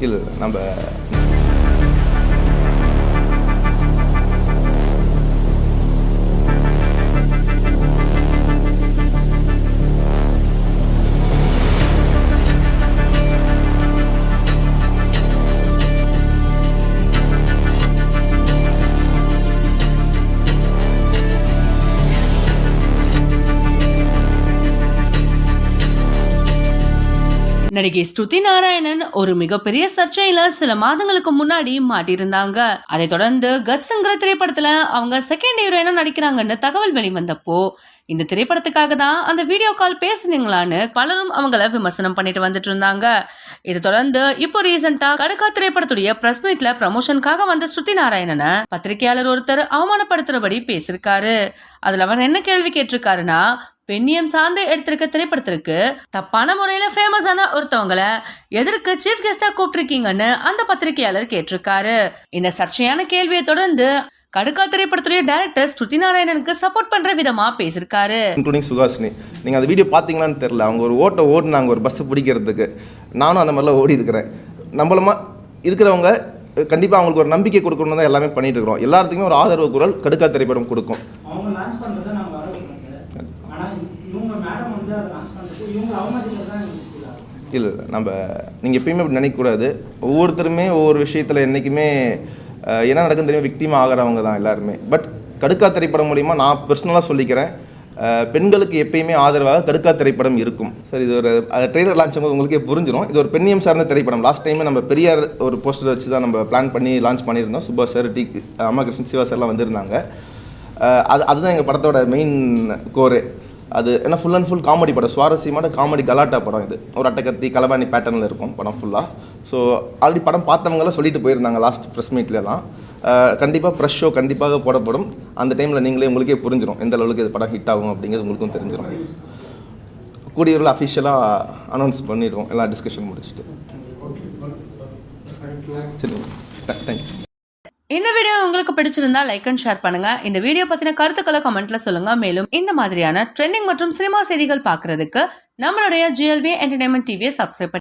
இல்லை இல்லை நம்ம நடிகை ஸ்ருதி நாராயணன் ஒரு மிகப்பெரிய சர்ச்சையில சில மாதங்களுக்கு முன்னாடி மாட்டியிருந்தாங்க. அதை தொடர்ந்து கட்ஸ்ங்கிற திரைப்படத்துல அவங்க செகண்ட் ஹீரோயினா நடிக்கிறாங்கன்னு தகவல் வெளிவந்தப்போ இந்த திரைப்படத்துக்காக தான் அந்த வீடியோ கால் பேசுனீங்களான்னு பலரும் அவங்கள விமர்சனம் பண்ணிட்டு வந்துட்டு இருந்தாங்க. இதை தொடர்ந்து இப்போ ரீசெண்டா கடுக்கா திரைப்படத்துடைய பிரஸ் மீட்ல ப்ரமோஷனுக்காக வந்த ஸ்ருதி நாராயணனை பத்திரிகையாளர் ஒருத்தர் அவமானப்படுத்துறபடி பேசியிருக்காரு. அதுல அவர் என்ன கேள்வி கேட்டிருக்காருன்னா பெண்ணியம் சார்ந்து எடுத்திருக்க திரைப்படத்திற்கு தப்பான முறையில ஃபேமஸான ஒருத்தவங்கள எதற்கு சீஃப் கெஸ்டா கூப்பிட்டிருக்கீங்கன்னு அந்த பத்திரிகையாளர் கேட்டிருக்காரு. இந்த சர்ச்சையான கேள்வியை தொடர்ந்து கடுக்கா திரைப்படத்துடைய டைரக்டர் ஸ்ருதி நாராயணனுக்கு சப்போர்ட் பண்ற விதமா பேசியிருக்காரு. இன்க்ளூடிங் சுகாசினி. நீங்கள் அந்த வீடியோ பார்த்தீங்களான்னு தெரில அவங்க ஒரு ஓட்டை ஓடினாங்க ஒரு பஸ்ஸை பிடிக்கிறதுக்கு. நானும் அந்த மாதிரிலாம் ஓடி இருக்கிறேன். நம்மளமா இருக்கிறவங்க கண்டிப்பாக அவங்களுக்கு ஒரு நம்பிக்கை கொடுக்கணும் தான் எல்லாமே பண்ணிட்டு இருக்கிறோம். எல்லாத்துக்குமே ஒரு ஆதரவு குரல் கடுக்கா திரைப்படம் கொடுக்கும். இல்லை இல்லை. நம்ம நீங்கள் எப்பயுமே அப்படி நினைக்கக்கூடாது. ஒவ்வொருத்தருமே ஒவ்வொரு விஷயத்தில் என்றைக்குமே என்ன நடக்குன்னு தெரியும் விக்டிம் ஆகிறவங்க தான் எல்லாருமே. பட் கடுக்கா திரைப்படம் மூலிமா நான் பர்சனலாக சொல்லிக்கிறேன். பெண்களுக்கு எப்பயுமே ஆதரவாக கடுக்கா திரைப்படம் இருக்கும். சார் இது ஒரு ட்ரெய்லர் லான்ச் போது உங்களுக்கே புரிஞ்சிடும் இது ஒரு பெண்ணியம் சார்ந்த திரைப்படம். லாஸ்ட் டைமே நம்ம பெரியார் ஒரு போஸ்டர் வச்சு தான் நம்ம பிளான் பண்ணி லான்ச் பண்ணியிருந்தோம். சுபாஷ் சார் டி அம்மா கிருஷ்ணன் சிவா சார்லாம் வந்திருந்தாங்க. அது அதுதான் எங்கள் படத்தோட மெயின் கோரு அது என்ன ஃபுல் அண்ட் ஃபுல் காமெடி படம் சுவாரஸ்யமான காமெடி கலாட்டா படம் இது. ஒரு அட்டக்கத்தி கலபாணி பேட்டர்னில் இருக்கும் படம் ஃபுல்லாக ஸோ ஆல்ரெடி படம் பார்த்தவங்களாம் சொல்லிட்டு போயிருந்தாங்க லாஸ்ட் ப்ரெஸ் மீட்லலாம் கண்டிப்பாக ப்ரெஷ் ஷோ கண்டிப்பாக போடப்படும். அந்த டைமில் நீங்களே உங்களுக்கே புரிஞ்சிடும் எந்த அளவுக்கு இது படம் ஹிட் ஆகும் அப்படிங்கிறது உங்களுக்கும் தெரிஞ்சிடும் கூடியவர்கள் அஃபிஷியலாக அனௌன்ஸ் பண்ணிடுவோம். எல்லாம் டிஸ்கஷன் முடிச்சுட்டு. சரி தேங்க்ஸ் இந்த வீடியோ உங்களுக்கு பிடிச்சிருந்தா லைக் அண்ட் ஷேர் பண்ணுங்க. இந்த வீடியோ பத்தின கருத்துக்களை கமெண்ட்ல சொல்லுங்க. மேலும் இந்த மாதிரியான ட்ரெண்டிங் மற்றும் சினிமா செய்திகள் பார்க்கறதுக்கு நம்மளுடைய ஜிஎல்வி என்டர்டைன்மெண்ட் டிவியை சப்ஸ்கிரைப்